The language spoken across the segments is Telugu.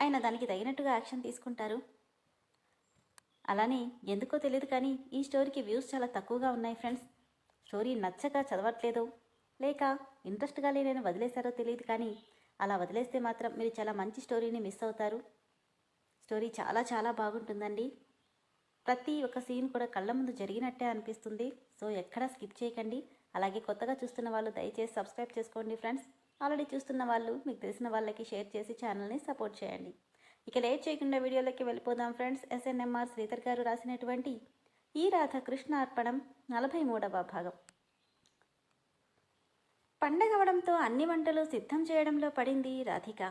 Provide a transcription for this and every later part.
ఆయన దానికి తగినట్టుగా యాక్షన్ తీసుకుంటారు. అలానే ఎందుకో తెలియదు కానీ ఈ స్టోరీకి వ్యూస్ చాలా తక్కువగా ఉన్నాయి ఫ్రెండ్స్. స్టోరీ నచ్చక చదవట్లేదో. లేక ఇంట్రెస్ట్గా లేనని వదిలేశారో తెలియదు కానీ అలా వదిలేస్తే మాత్రం మీరు చాలా మంచి స్టోరీని మిస్ అవుతారు. స్టోరీ చాలా చాలా బాగుంటుందండి. ప్రతి ఒక్క సీన్ కూడా కళ్ళ ముందు జరిగినట్టే అనిపిస్తుంది. సో ఎక్కడా స్కిప్ చేయకండి. అలాగే కొత్తగా చూస్తున్న వాళ్ళు దయచేసి సబ్స్క్రైబ్ చేసుకోండి ఫ్రెండ్స్. ఆల్రెడీ చూస్తున్న వాళ్ళు మీకు తెలిసిన వాళ్ళకి షేర్ చేసి ఛానల్ని సపోర్ట్ చేయండి. ఇక లేట్ చేయకుండా వీడియోలోకి వెళ్ళిపోదాం ఫ్రెండ్స్. ఎస్ఎన్ఎంఆర్ శ్రీధర్ గారు రాసినటువంటి ఈ రాధ కృష్ణ అర్పణం నలభై మూడవ భాగం. పండగవడంతో అన్ని వంటలు సిద్ధం చేయడంలో పడింది రాధిక.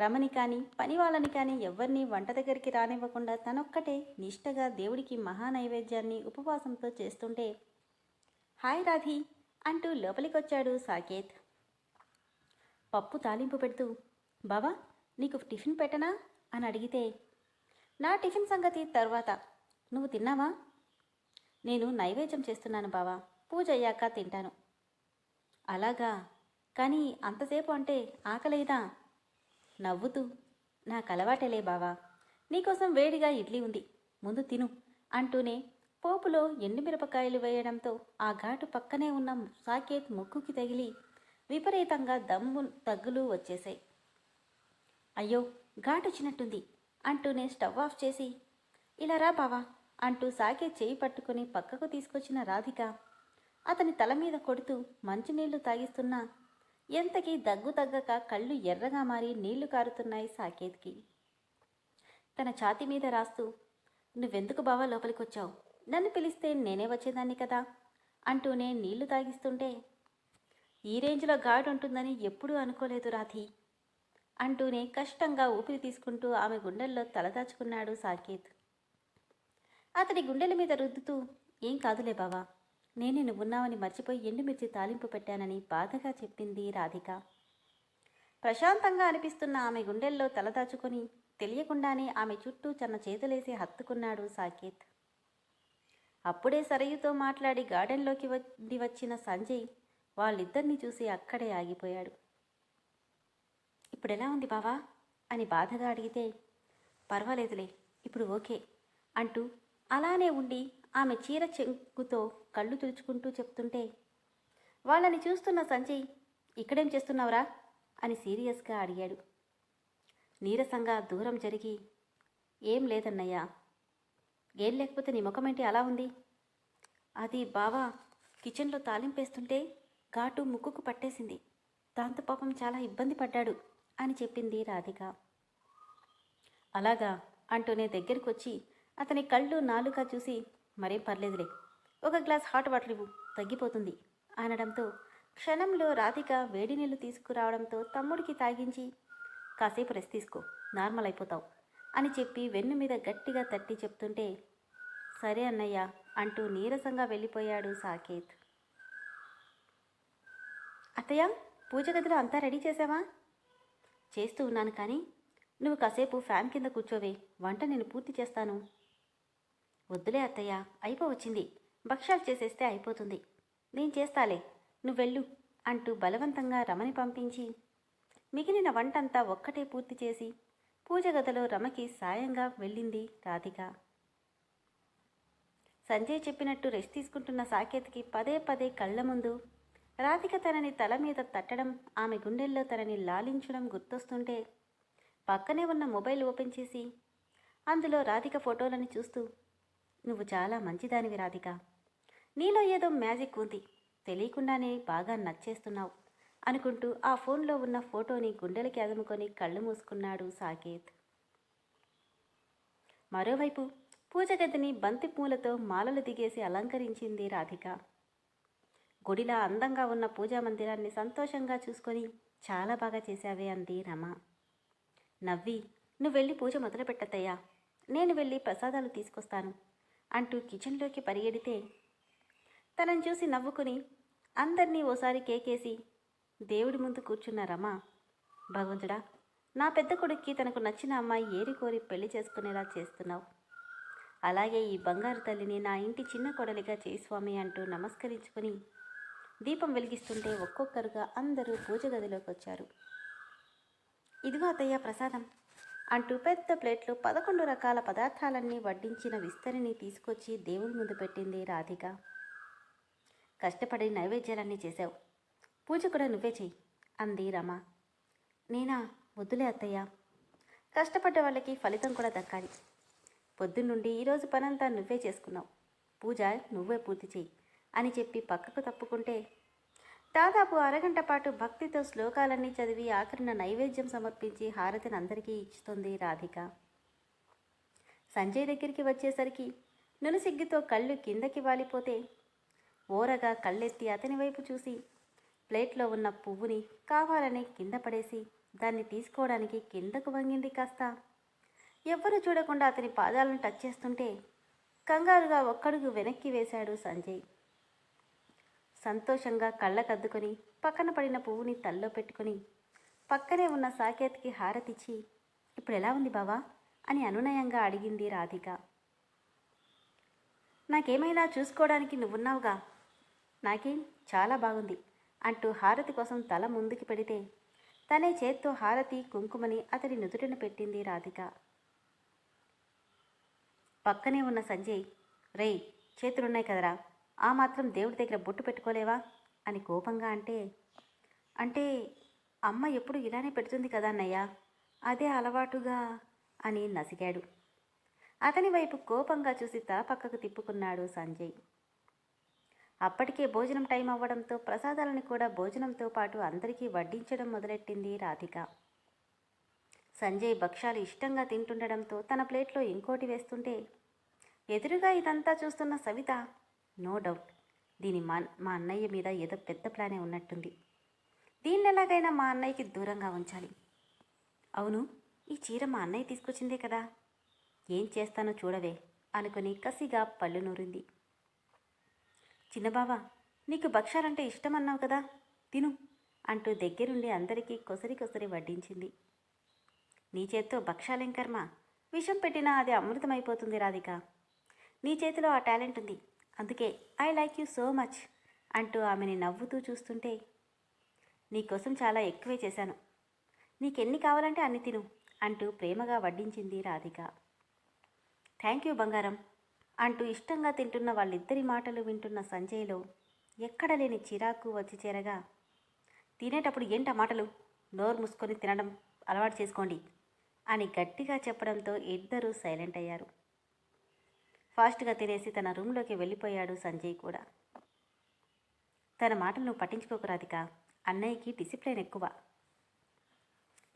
రమణి కానీ పని వాళ్ళని కానీ ఎవరిని వంట దగ్గరికి రానివ్వకుండా తనొక్కటే నిష్టగా దేవుడికి మహా నైవేద్యాన్ని ఉపవాసంతో చేస్తుంటే హాయ్ రాధి అంటూ లోపలికొచ్చాడు సాకేత్. పప్పు తాలింపు పెడుతూ బావా నీకు టిఫిన్ పెట్టనా? అని అడిగితే నా టిఫిన్ సంగతి తర్వాత. నువ్వు తిన్నావా? నేను నైవేద్యం చేస్తున్నాను బావా. పూజ అయ్యాక తింటాను. అలాగా? కానీ అంతసేపు అంటే ఆకలేదా? నవ్వుతూ నాకు అలవాటేలే బావా. నీకోసం వేడిగా ఇడ్లీ ఉంది. ముందు తిను అంటూనే పోపులో ఎండుమిరపకాయలు వేయడంతో ఆ ఘాటు పక్కనే ఉన్న సాకేత్ ముక్కుకి తగిలి విపరీతంగా దమ్ము తగ్గులు వచ్చేశాయి. అయ్యో ఘాటు వచ్చినట్టుంది అంటూనే స్టవ్ ఆఫ్ చేసి ఇలా రా బావా అంటూ సాకే చేయి పట్టుకుని పక్కకు తీసుకొచ్చిన రాధిక అతని తల మీద కొడుతూ మంచినీళ్ళు తాగిస్తున్నా ఎంతకీ దగ్గు తగ్గక కళ్ళు ఎర్రగా మారి నీళ్ళు కారుతున్నాయి సాకేత్కి. తన ఛాతి మీద రాస్తూ నువ్వెందుకు బావా లోపలికొచ్చావు? నన్ను పిలిస్తే నేనే వచ్చేదాన్ని కదా అంటూనే నీళ్ళు తాగిస్తుంటే ఈ రేంజ్లో గాడ్ ఉంటుందని ఎప్పుడూ అనుకోలేదు రాధి. అంటూనే కష్టంగా ఊపిరి తీసుకుంటూ ఆమె గుండెల్లో తలదాచుకున్నాడు సాకేత్. అతడి గుండెల మీద రుద్దుతూ ఏం కాదులే బావా నేను నువ్వున్నావని మర్చిపోయి ఎండుమిర్చి తాలింపు పెట్టానని బాధగా చెప్పింది రాధిక. ప్రశాంతంగా అనిపిస్తున్న ఆమె గుండెల్లో తలదాచుకొని తెలియకుండానే ఆమె చుట్టూ చన్న చేతులేసి హత్తుకున్నాడు సాకేత్. అప్పుడే సరయుతో మాట్లాడి గార్డెన్లోకి వండి వచ్చిన సంజయ్ వాళ్ళిద్దరిని చూసి అక్కడే ఆగిపోయాడు. ఇప్పుడెలా ఉంది బావా? అని బాధగా అడిగితే పర్వాలేదులే ఇప్పుడు ఓకే అంటూ అలానే ఉండి ఆమె చీర చెంగుతో కళ్ళు తుడుచుకుంటూ చెప్తుంటే వాళ్ళని చూస్తున్న సంజయ్ ఇక్కడేం చేస్తున్నావురా? అని సీరియస్గా అడిగాడు. నీరసంగా దూరం జరిగి ఏం లేదన్నయ్యా ఏం లేకపోతే నీ ముఖమేంటి అలా ఉంది? అది బావా కిచెన్లో తాలింపేస్తుంటే ఘాటు ముక్కుకు పట్టేసింది. దాంతో పాపం చాలా ఇబ్బంది పడ్డాడు అని చెప్పింది రాధిక. అలాగా అంటూనే దగ్గరికి వచ్చి అతని కళ్ళు నాలుక చూసి మరేం పర్లేదులే ఒక గ్లాస్ హాట్ వాటర్ ఇవ్వు తగ్గిపోతుంది అనడంతో క్షణంలో రాధిక వేడి నీళ్ళు తీసుకురావడంతో తమ్ముడికి తాగించి కాసేపు రెస్ట్ తీసుకో నార్మల్ అయిపోతావు అని చెప్పి వెన్ను మీద గట్టిగా తట్టి చెప్తుంటే సరే అన్నయ్య అంటూ నీరసంగా వెళ్ళిపోయాడు సాకేత్. అత్తయ్య పూజ గదిలో అంతా రెడీ చేసావా? చేస్తూ ఉన్నాను కానీ నువ్వు కాసేపు ఫ్యాన్ కింద కూర్చోవే వంట నేను పూర్తి చేస్తాను. వద్దులే అత్తయ్య అయిపోవచ్చింది. భక్ష్యాలు చేసేస్తే అయిపోతుంది. నేను చేస్తాలే నువ్వెళ్ళు అంటూ బలవంతంగా రమని పంపించి మిగిలిన వంటంతా ఒక్కటే పూర్తి చేసి పూజ గదిలో రమకి సాయంగా వెళ్ళింది రాధిక. సంజయ్ చెప్పినట్టు రెస్ట్ తీసుకుంటున్న సాకేత్కి పదే పదే కళ్ళ ముందు రాధిక తనని తల మీద తట్టడం ఆమె గుండెల్లో తనని లాలించడం గుర్తొస్తుంటే పక్కనే ఉన్న మొబైల్ ఓపెన్ చేసి అందులో రాధిక ఫోటోలను చూస్తూ నువ్వు చాలా మంచిదానివి రాధిక. నీలో ఏదో మ్యాజిక్ ఉంది. తెలియకుండానే బాగా నచ్చేస్తున్నావు అనుకుంటూ ఆ ఫోన్లో ఉన్న ఫోటోని గుండెలకి అదుముకొని కళ్ళు మూసుకున్నాడు సాకేత్. మరోవైపు పూజ గదిని బంతి పూలతో మాలలు దిగేసి అలంకరించింది రాధిక. గుడిలా అందంగా ఉన్న పూజా మందిరాన్ని సంతోషంగా చూసుకొని చాలా బాగా చేశావే అంది రమ. నవ్వి నువ్వు వెళ్ళి పూజ మొదలుపెట్టతయ్యా నేను వెళ్ళి ప్రసాదాలు తీసుకొస్తాను అంటూ కిచెన్లోకి పరిగెడితే తనని చూసి నవ్వుకుని అందరినీ ఓసారి కేకేసి దేవుడి ముందు కూర్చున్న రమ భగవంతుడా నా పెద్ద కొడుక్కి తనకు నచ్చిన అమ్మాయి ఏరి కోరి పెళ్ళి చేసుకునేలా చేస్తున్నావు. అలాగే ఈ బంగారు తల్లిని నా ఇంటి చిన్న కొడలిగా చేయి స్వామి అంటూ నమస్కరించుకుని దీపం వెలిగిస్తుంటే ఒక్కొక్కరుగా అందరూ పూజ గదిలోకి వచ్చారు. ఇదిగో అతయ్య ప్రసాదం అంటూ పెద్ద ప్లేట్లో పదకొండు రకాల పదార్థాలన్నీ వడ్డించిన విస్తరిని తీసుకొచ్చి దేవుడి ముందు పెట్టింది రాధిక. కష్టపడి నైవేద్యాలన్నీ చేశావు. పూజ కూడా నువ్వే చెయ్యి అంది రమ. నేనా? వద్దులే అత్తయ్య. కష్టపడ్డ వాళ్ళకి ఫలితం కూడా దక్కాలి. పొద్దున్నుండి ఈరోజు పనంతా నువ్వే చేసుకున్నావు. పూజ నువ్వే పూర్తి చెయ్యి. అని చెప్పి పక్కకు తప్పుకుంటే దాదాపు అరగంట పాటు భక్తితో శ్లోకాలన్నీ చదివి ఆఖరిన నైవేద్యం సమర్పించి హారతిని అందరికీ ఇచ్చుతుంది రాధిక. సంజయ్ దగ్గరికి వచ్చేసరికి నునుసిగ్గుతో కళ్ళు కిందకి వాలిపోతే ఓరగా కళ్ళెత్తి అతని వైపు చూసి ప్లేట్లో ఉన్న పువ్వుని కావాలని కింద పడేసి దాన్ని తీసుకోవడానికి కిందకు వంగింది కాస్త. ఎవ్వరూ చూడకుండా అతని పాదాలను టచ్ చేస్తుంటే కంగారుగా ఒక్కడుగు వెనక్కి వేశాడు సంజయ్. సంతోషంగా కళ్ళకద్దుకొని పక్కన పడిన పువ్వుని తల్లో పెట్టుకుని పక్కనే ఉన్న సాకేత్కి హారతిచ్చి ఇప్పుడు ఎలా ఉంది బావా? అని అనునయంగా అడిగింది రాధిక. నాకేమైనా చూసుకోవడానికి నువ్వున్నావుగా? నాకేం? చాలా బాగుంది అంటూ హారతి కోసం తల ముందుకి పెడితే తనే చేత్తో హారతి కుంకుమని అతడి నుదుటిన పెట్టింది రాధిక. పక్కనే ఉన్న సంజయ్ రేయ్ చేతులున్నాయి కదరా? ఆ మాత్రం దేవుడి దగ్గర బొట్టు పెట్టుకోలేవా? అని కోపంగా అంటే అంటే అమ్మ ఎప్పుడు ఇలానే పెడుతుంది కదా అన్నయ్య? అదే అలవాటుగా అని నసిగాడు. అతని వైపు కోపంగా చూసి తల పక్కకు తిప్పుకున్నాడు సంజయ్. అప్పటికే భోజనం టైం అవ్వడంతో ప్రసాదాలను కూడా భోజనంతో పాటు అందరికీ వడ్డించడం మొదలెట్టింది రాధిక. సంజయ్ భక్ష్యాలు ఇష్టంగా తింటుండడంతో తన ప్లేట్లో ఇంకోటి వేస్తుంటే ఎదురుగా ఇదంతా చూస్తున్న సవిత నో డౌట్. దీని మా మా అన్నయ్య మీద ఏదో పెద్ద ప్లానే ఉన్నట్టుంది. దీన్ని ఎలాగైనా మా అన్నయ్యకి దూరంగా ఉంచాలి. అవును ఈ చీర మా అన్నయ్య తీసుకొచ్చిందే కదా. ఏం చేస్తానో చూడవే అనుకుని కసిగా పళ్ళు నూరింది. చిన్నబావా నీకు భక్ష్యాలంటే ఇష్టమన్నావు కదా తిను అంటూ దగ్గరుండి అందరికీ కొసరి కొసరి వడ్డించింది. నీ చేత్తో భక్షాలేం కర్మ? విషం పెట్టినా అది అమృతమైపోతుంది రాధిక. నీ చేతిలో ఆ టాలెంట్ ఉంది. అందుకే I like you so much అంటూ ఆమెని నవ్వుతూ చూస్తుంటే నీకోసం చాలా ఎక్కువే చేశాను. నీకెన్ని కావాలంటే అన్ని తిను అంటూ ప్రేమగా వడ్డించింది రాధిక. థ్యాంక్ యూ బంగారం అంటూ ఇష్టంగా తింటున్న వాళ్ళిద్దరి మాటలు వింటున్న సంజయ్లో ఎక్కడ లేని చిరాకు వచ్చి చేరగా తినేటప్పుడు ఏంట మాటలు? నోరు మూసుకొని తినడం అలవాటు చేసుకోండి అని గట్టిగా చెప్పడంతో ఇద్దరూ సైలెంట్ అయ్యారు. ఫాస్ట్గా తినేసి తన రూమ్లోకి వెళ్ళిపోయాడు సంజయ్ కూడా. తన మాటలను పట్టించుకోకరాదిక అన్నయ్యకి డిసిప్లిన్ ఎక్కువ.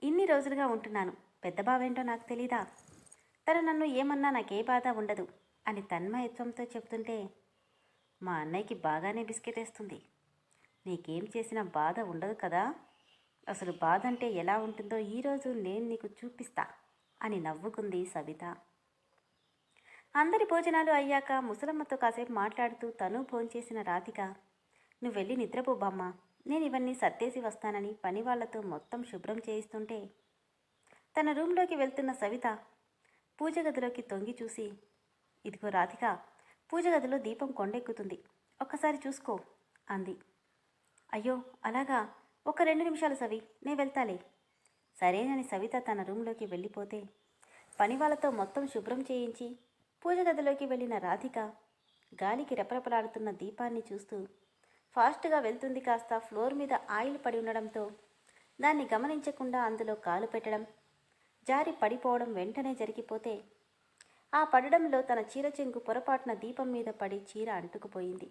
ఇన్ని రోజులుగా ఉంటున్నాను. పెద్ద బావేంటో నాకు తెలీదా? తను నన్ను ఏమన్నా నాకే బాధ ఉండదు అని తన్మయత్వంతో చెప్తుంటే మా అన్నయ్యకి బాగానే బిస్కెట్ వేస్తుంది. నీకేం చేసినా బాధ ఉండదు కదా? అసలు బాధ అంటే ఎలా ఉంటుందో ఈరోజు నేను నీకు చూపిస్తా అని నవ్వుకుంది సవిత. అందరి భోజనాలు అయ్యాక ముసలమ్మతో కాసేపు మాట్లాడుతూ తను భోంచేసిన రాధిక నువ్వు వెళ్ళి నిద్రపోబమ్మ. నేను ఇవన్నీ సర్దేసి వస్తానని పని వాళ్ళతో మొత్తం శుభ్రం చేయిస్తుంటే తన రూంలోకి వెళ్తున్న సవిత పూజ గదిలోకి తొంగి చూసి ఇదిగో రాధిక పూజ గదిలో దీపం కొండెక్కుతుంది. ఒక్కసారి చూసుకో అంది. అయ్యో అలాగా? ఒక రెండు నిమిషాలు సవి నే వెళ్తాలే. సరేనని సవిత తన రూంలోకి వెళ్ళిపోతే పని వాళ్ళతో మొత్తం శుభ్రం చేయించి పూజ గదిలోకి వెళ్ళిన రాధిక గాలికి రెపరెపలాడుతున్న దీపాన్ని చూస్తూ ఫాస్ట్గా వెళ్తుంది కాస్త ఫ్లోర్ మీద ఆయిల్ పడి ఉండడంతో దాన్ని గమనించకుండా అందులో కాలు పెట్టడం జారి పడిపోవడం వెంటనే జరిగిపోతే ఆ పడడంలో తన చీర చెంగు పొరపాటున దీపం మీద పడి చీర అంటుకుపోయింది.